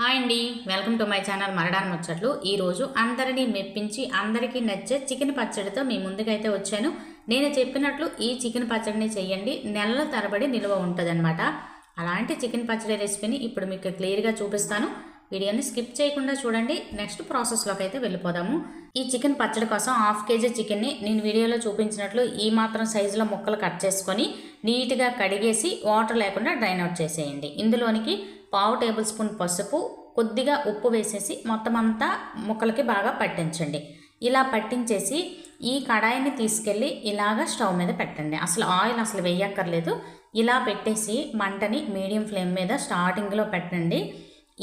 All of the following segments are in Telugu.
హాయ్ అండి. వెల్కమ్ టు మై ఛానల్ మరడాన్ ముచ్చట్లు. ఈరోజు అందరినీ మెప్పించి అందరికీ నచ్చే చికెన్ పచ్చడితో మీ ముందుకైతే వచ్చాను. నేను చెప్పినట్లు ఈ చికెన్ పచ్చడిని చేయండి నెలల తరబడి నిల్వ ఉంటుందన్నమాట. అలాంటి చికెన్ పచ్చడి రెసిపీని ఇప్పుడు మీకు క్లియర్గా చూపిస్తాను. వీడియోని స్కిప్ చేయకుండా చూడండి. నెక్స్ట్ ప్రాసెస్లోకి అయితే వెళ్ళిపోదాము. ఈ చికెన్ పచ్చడి కోసం హాఫ్ కేజీ చికెన్ని నేను వీడియోలో చూపించినట్లు ఈ మాత్రం సైజులో ముక్కలు కట్ చేసుకొని నీట్గా కడిగేసి వాటర్ లేకుండా డ్రైన్ అవుట్ చేసేయండి. ఇందులోనికి పావు టేబుల్ స్పూన్ పసుపు కొద్దిగా ఉప్పు వేసేసి మొత్తం అంతా ముక్కలకి బాగా పట్టించండి. ఇలా పట్టించేసి ఈ కడాయిని తీసుకెళ్ళి ఇలాగ స్టవ్ మీద పెట్టండి. అసలు ఆయిల్ అసలు వేయక్కర్లేదు. ఇలా పెట్టేసి మంటని మీడియం ఫ్లేమ్ మీద స్టార్టింగ్లో పెట్టండి.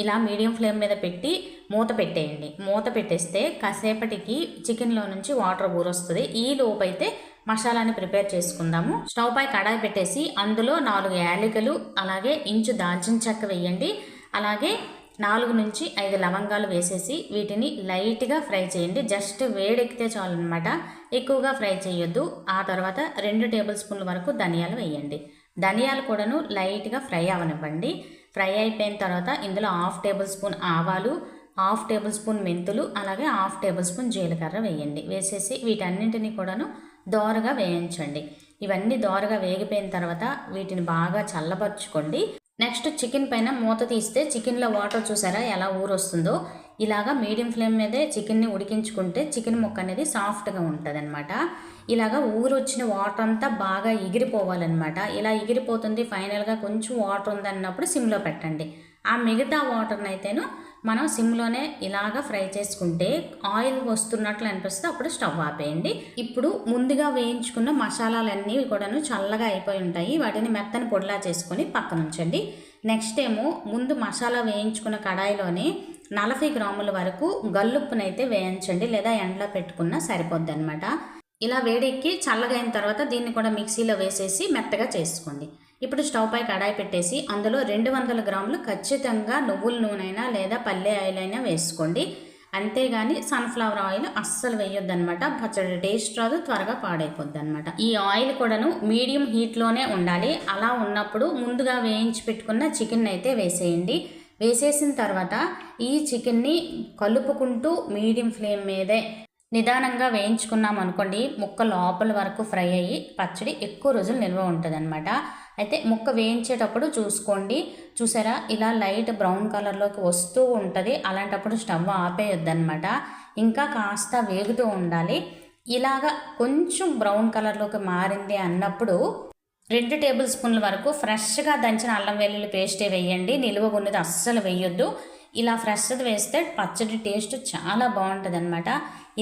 ఇలా మీడియం ఫ్లేమ్ మీద పెట్టి మూత పెట్టేయండి. మూత పెట్టేస్తే కాసేపటికి చికెన్లో నుంచి వాటర్ ఊరొస్తుంది. ఈ లోపైతే మసాలాని ప్రిపేర్ చేసుకుందాము. స్టవ్ పై కడాయి పెట్టేసి అందులో నాలుగు యాలకులు అలాగే ఇంచు దాల్చిన చెక్క వేయండి. అలాగే నాలుగు నుంచి ఐదు లవంగాలు వేసేసి వీటిని లైట్గా ఫ్రై చేయండి. జస్ట్ వేడెక్కితే చాలు అనమాట ఎక్కువగా ఫ్రై చేయొద్దు. ఆ తర్వాత రెండు టేబుల్ స్పూన్ల వరకు ధనియాలు వేయండి. ధనియాలు కూడాను లైట్గా ఫ్రై అవనివ్వండి. ఫ్రై అయిపోయిన తర్వాత ఇందులో హాఫ్ టేబుల్ స్పూన్ ఆవాలు హాఫ్ టేబుల్ స్పూన్ మెంతులు అలాగే హాఫ్ టేబుల్ స్పూన్ జీలకర్ర వేయండి. వేసేసి వీటన్నింటినీ కూడాను దోరగా వేయించండి. ఇవన్నీ దోరగా వేగిపోయిన తర్వాత వీటిని బాగా చల్లబరుచుకోండి. నెక్స్ట్ చికెన్ పైన మూత తీస్తే చికెన్లో వాటర్ చూసారా ఎలా ఊరొస్తుందో? ఇలాగా మీడియం ఫ్లేమ్ మీదే చికెన్ని ఉడికించుకుంటే చికెన్ ముక్క అనేది సాఫ్ట్గా ఉంటుంది అనమాట ఇలాగా ఊరొచ్చిన వాటర్ అంతా బాగా ఎగిరిపోవాలన్నమాట. ఇలా ఎగిరిపోతుంది ఫైనల్గా కొంచెం వాటర్ ఉందన్నప్పుడు సిమ్లో పెట్టండి. ఆ మిగతా వాటర్ని అయితేను మనం సిమ్లోనే ఇలాగ ఫ్రై చేసుకుంటే ఆయిల్ వస్తున్నట్లు అనిపిస్తే అప్పుడు స్టవ్ ఆపేయండి. ఇప్పుడు ముందుగా వేయించుకున్న మసాలాలన్నీ కూడాను చల్లగా అయిపోయి ఉంటాయి. వాటిని మెత్తని పొడిలా చేసుకొని పక్కన ఉంచండి నెక్స్ట్ ఏమో ముందు మసాలా వేయించుకున్న కడాయిలోనే నలభై గ్రాముల వరకు గల్లుప్పునైతే వేయించండి లేదా ఎండలో పెట్టుకున్నా సరిపోద్ది అనమాట ఇలా వేడెక్కి చల్లగైన తర్వాత దీన్ని కూడా మిక్సీలో వేసేసి మెత్తగా చేసుకోండి. ఇప్పుడు స్టవ్ పై కడాయి పెట్టేసి అందులో రెండు వందల గ్రాములు ఖచ్చితంగా నువ్వుల నూనె లేదా పల్లె ఆయిల్ అయినా వేసుకోండి. అంతేగాని సన్ఫ్లవర్ ఆయిల్ అస్సలు వేయొద్దనమాట పచ్చడి టేస్ట్ రాదు త్వరగా పాడైపోద్ది అనమాట ఈ ఆయిల్ కూడాను మీడియం హీట్లోనే ఉండాలి. అలా ఉన్నప్పుడు ముందుగా వేయించి పెట్టుకున్న చికెన్ అయితే వేసేయండి. వేసేసిన తర్వాత ఈ చికెన్ని కలుపుకుంటూ మీడియం ఫ్లేమ్ మీదే నిదానంగా వేయించుకున్నాం అనుకోండి ముక్క లోపల వరకు ఫ్రై అయ్యి పచ్చడి ఎక్కువ రోజులు నిల్వ ఉంటుంది అయితే ముక్క వేయించేటప్పుడు చూసుకోండి చూసారా? ఇలా లైట్ బ్రౌన్ కలర్లోకి వస్తూ ఉంటుంది అలాంటప్పుడు స్టవ్ ఆపేయొద్దనమాట ఇంకా కాస్త వేగుతూ ఉండాలి. ఇలాగా కొంచెం బ్రౌన్ కలర్లోకి మారింది అన్నప్పుడు రెండు టేబుల్ స్పూన్ల వరకు ఫ్రెష్గా దంచిన అల్లం వెల్లుల్లి పేస్టే వేయండి. నిలువ ఉన్నది అస్సలు వేయొద్దు. ఇలా ఫ్రెష్ది వేస్తే పచ్చడి టేస్ట్ చాలా బాగుంటుంది అనమాట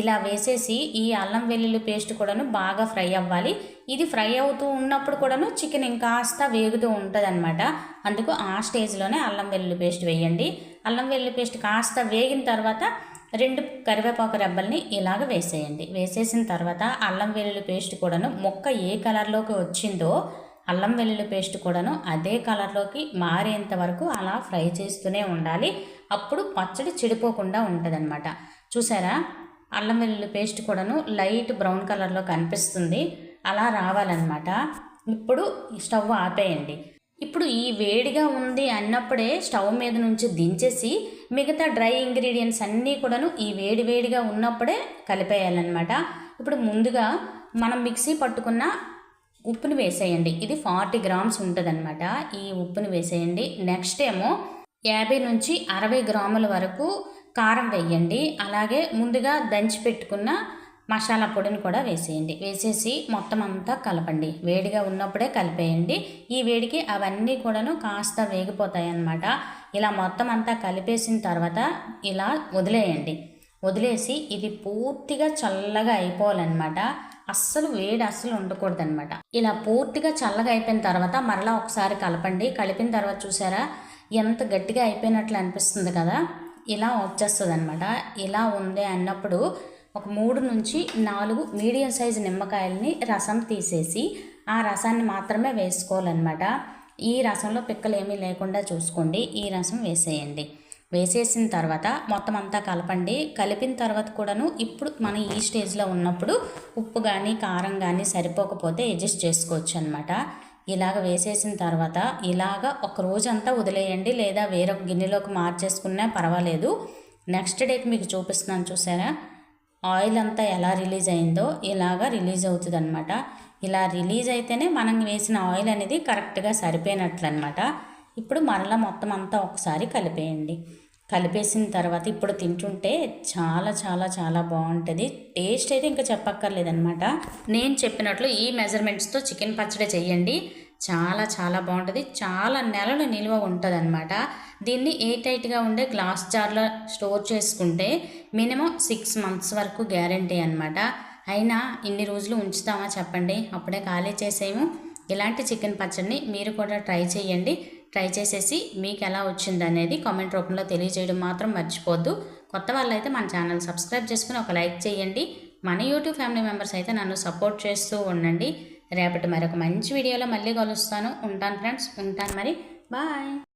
ఇలా వేసేసి ఈ అల్లం వెల్లుల్లి పేస్ట్ కూడాను బాగా ఫ్రై అవ్వాలి. ఇది ఫ్రై అవుతూ ఉన్నప్పుడు కూడాను చికెన్ ఇంకాస్త వేగుతూ ఉంటుంది అనమాట అందుకు ఆ స్టేజ్లోనే అల్లం వెల్లుల్లి పేస్ట్ వేయండి. అల్లం వెల్లుల్లి పేస్ట్ కాస్త వేగిన తర్వాత రెండు కరివేపాకు రెబ్బల్ని ఇలాగ వేసేయండి. వేసేసిన తర్వాత అల్లం వెల్లుల్లి పేస్ట్ కూడాను మొక్క ఏ కలర్లోకి వచ్చిందో అల్లం వెల్లుల్లి పేస్ట్ కూడాను అదే కలర్లోకి మారేంత వరకు అలా ఫ్రై చేస్తూనే ఉండాలి. అప్పుడు పచ్చడి చెడిపోకుండా ఉంటుందన్నమాట. చూసారా? అల్లం వెల్లుల్లి పేస్ట్ కూడాను లైట్ బ్రౌన్ కలర్లో కనిపిస్తుంది. అలా రావాలన్నమాట. ఇప్పుడు స్టవ్ ఆపేయండి. ఇప్పుడు ఈ వేడిగా ఉంది అన్నప్పుడే స్టవ్ మీద నుంచి దించేసి మిగతా డ్రై ఇంగ్రీడియంట్స్ అన్నీ కూడాను ఈ వేడి వేడిగా ఉన్నప్పుడే కలిపేయాలన్నమాట. ఇప్పుడు ముందుగా మనం మిక్సీ పట్టుకున్న ఉప్పుని వేసేయండి. ఇది ఫార్టీ గ్రామ్స్ ఉంటుందన్నమాట. ఈ ఉప్పుని వేసేయండి. నెక్స్ట్ ఏమో యాభై నుంచి అరవై గ్రాముల వరకు కారం వేయండి. అలాగే ముందుగా దంచి పెట్టుకున్న మసాలా పొడిని కూడా వేసేయండి. వేసేసి మొత్తం అంతా కలపండి. వేడిగా ఉన్నప్పుడే కలిపేయండి. ఈ వేడికి అవన్నీ కూడాను కాస్త వేగిపోతాయి అన్నమాట ఇలా మొత్తం అంతా కలిపేసిన తర్వాత ఇలా వదిలేయండి. వదిలేసి ఇది పూర్తిగా చల్లగా అయిపోవాలన్నమాట. అస్సలు వేడి అస్సలు ఉండకూడదనమాట ఇలా పూర్తిగా చల్లగా అయిపోయిన తర్వాత మరలా ఒకసారి కలపండి. కలిపిన తర్వాత చూసారా? ఎంత గట్టిగా అయిపోయినట్లు అనిపిస్తుంది కదా? ఇలా వచ్చేస్తుంది అనమాట ఇలా ఉంది అన్నప్పుడు ఒక మూడు నుంచి నాలుగు మీడియం సైజు నిమ్మకాయలని రసం తీసేసి ఆ రసాన్ని మాత్రమే వేసుకోవాలన్నమాట. ఈ రసంలో పిక్కలు ఏమీ లేకుండా చూసుకోండి. ఈ రసం వేసేయండి. వేసేసిన తర్వాత మొత్తం అంతా కలపండి. కలిపిన తర్వాత కూడాను ఇప్పుడు మనం ఈ స్టేజ్లో ఉన్నప్పుడు ఉప్పు కానీ కారం కానీ సరిపోకపోతే అడ్జస్ట్ చేసుకోవచ్చు అనమాట ఇలాగ వేసేసిన తర్వాత ఇలాగ ఒక రోజంతా వదిలేయండి. లేదా వేరొక గిన్నెలోకి మార్చేసుకున్నా పర్వాలేదు. నెక్స్ట్ డేకి మీకు చూపిస్తున్నాను చూసారా? ఆయిల్ అంతా ఎలా రిలీజ్ అయిందో ఇలాగా రిలీజ్ అవుతుంది అనమాట ఇలా రిలీజ్ అయితేనే మనం వేసిన ఆయిల్ అనేది కరెక్ట్గా సరిపోయినట్లు అనమాట ఇప్పుడు మరలా మొత్తం అంతా ఒకసారి కలిపేయండి. కలిపేసిన తర్వాత ఇప్పుడు తింటుంటే చాలా చాలా చాలా బాగుంటుంది. టేస్ట్ అయితే ఇంకా చెప్పక్కర్లేదనమాట నేను చెప్పినట్లు ఈ మెజర్మెంట్స్తో చికెన్ పచ్చడి చేయండి. చాలా చాలా బాగుంటుంది. చాలా నెలలు నిల్వ ఉంటుంది అనమాట దీన్ని ఏ టైట్గా ఉండే గ్లాస్ జార్లో స్టోర్ చేసుకుంటే మినిమం సిక్స్ మంత్స్ వరకు గ్యారంటీ అనమాట అయినా ఇన్ని రోజులు ఉంచుతామా చెప్పండి. అప్పుడే ఖాళీ చేసేము ఇలాంటి చికెన్ పచ్చడిని మీరు కూడా ట్రై చేయండి. ట్రై చేసేసి మీకు ఎలా వచ్చింది అనేది కామెంట్ రూపంలో తెలియజేయడం మాత్రం మర్చిపోద్దు కొత్త వాళ్ళైతే మన ఛానల్ సబ్స్క్రైబ్ చేసుకుని ఒక లైక్ చేయండి. మన యూట్యూబ్ ఫ్యామిలీ మెంబర్స్ అయితే నన్ను సపోర్ట్ చేస్తూ ఉండండి. రేపటి మరొక మంచి వీడియోలో మళ్ళీ కలుస్తాను. ఉంటాను ఫ్రెండ్స్ ఉంటాను మరి. బాయ్